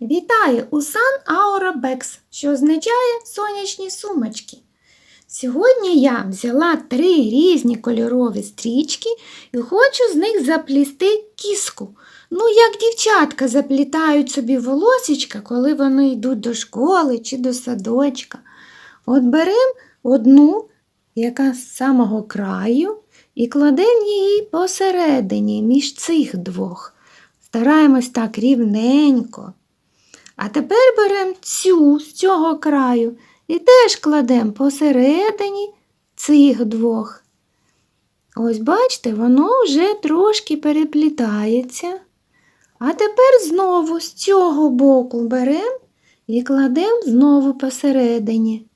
Вітаю у Сан Аурабекс, що означає сонячні сумочки. Сьогодні я взяла три різні кольорові стрічки і хочу з них заплісти кіску. Ну, як дівчатка заплітають собі волосічка, коли вони йдуть до школи чи до садочка. От беремо одну, яка з самого краю, і кладемо її посередині між цих двох. Стараємось так рівненько. А тепер беремо цю з цього краю і теж кладемо посередині цих двох. Ось бачите, воно вже трошки переплітається. А тепер знову з цього боку беремо і кладемо знову посередині.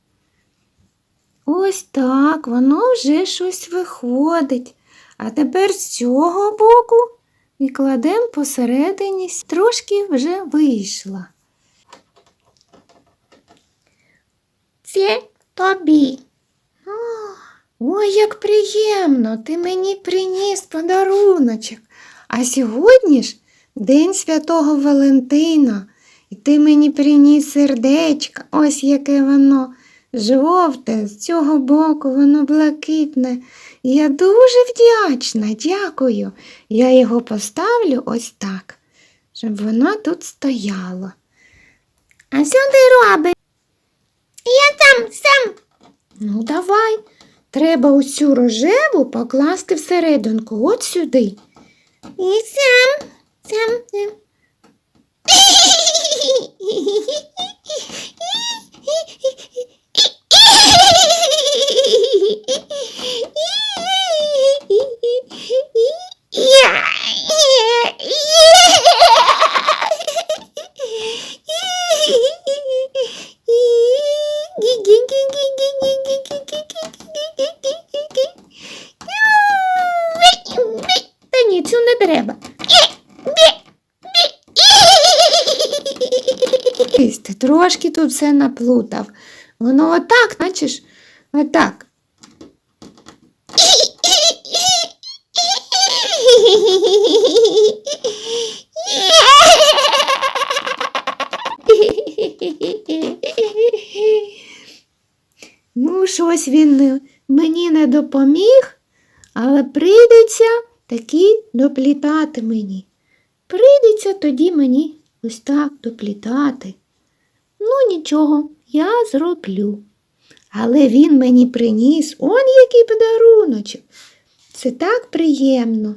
Ось так, воно вже щось виходить. А тепер з цього боку і кладемо посередині, трошки вже вийшла. Це тобі. Ой, як приємно, ти мені приніс подаруночок. А сьогодні ж День Святого Валентина, і ти мені приніс сердечко, ось яке воно жовте, з цього боку воно блакитне. Я дуже вдячна, дякую. Я його поставлю ось так, щоб воно тут стояло. А що ти робиш? Сам. Ну, давай. Треба усю рожеву покласти всерединку, от сюди. І сам. Сам. сам. Треба. Ти трошки тут все наплутав. Воно отак, бачиш, отак. Ну, щось він мені не допоміг, але прийдеться таки доплітати мені. Прийдеться тоді мені ось так доплітати. Ну, нічого, я зроблю. Але він мені приніс он який подаруночок. Це так приємно.